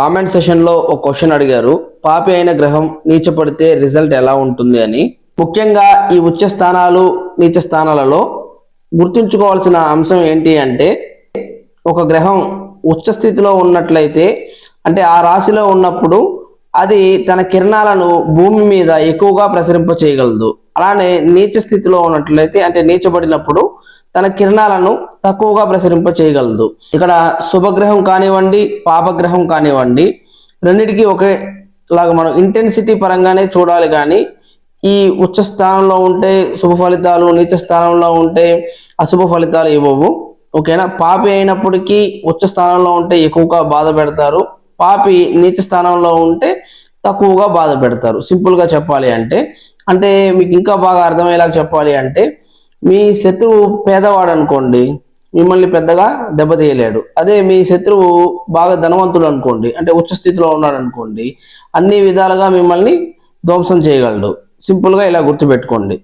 Comment సెషన్లో ఒక question అడిగారు పాపి అయిన గ్రహం నీచపడితే రిజల్ట్ ఎలా ఉంటుంది అని? ముఖ్యంగా ఈ ఉచ్చ స్థానాలు నీచ స్థానాలలో గుర్తుంచుకోవాల్సిన అంశం ఏంటి అంటే ఒక గ్రహం ఉచ్చ స్థితిలో ఉన్నట్లయితే అంటే ఆ రాశిలో ఉన్నప్పుడు అది తన కిరణాలను భూమి మీద ఎక్కువగా ప్రసరింప చేయగలదు. అలానే నీచ స్థితిలో ఉన్నట్లయితే అంటే నీచబడినప్పుడు తన కిరణాలను తక్కువగా ప్రసరింప చేయగలదు ఇక్కడ శుభగ్రహం కానివ్వండి పాపగ్రహం కానివ్వండి రెండిటికి ఒకేలాగా మనం ఇంటెన్సిటీ పరంగానే చూడాలి కానీ ఈ ఉచ్చ స్థానంలో ఉంటే శుభ ఫలితాలు నీచ స్థానంలో ఉంటే అశుభ ఫలితాలు ఇవ్వవు. ఓకేనా పాపి అయినప్పటికీ ఉచ్చ స్థానంలో ఉంటే ఎక్కువగా బాధ పెడతారు. పాపి నీచ స్థానంలో ఉంటే తక్కువగా బాధ పెడతారు. సింపుల్గా చెప్పాలి అంటే అంటే మీకు ఇంకా బాగా అర్థమయ్యేలా చెప్పాలి అంటే మీ శత్రువు పేదవాడు అనుకోండి మిమ్మల్ని పెద్దగా దెబ్బతీయలేడు. అదే మీ శత్రువు బాగా ధనవంతుడు అనుకోండి అంటే ఉచ్చ స్థితిలో ఉన్నాడు అనుకోండి అన్ని విధాలుగా మిమ్మల్ని ధ్వంసం చేయగలడు. సింపుల్గా ఇలా గుర్తుపెట్టుకోండి.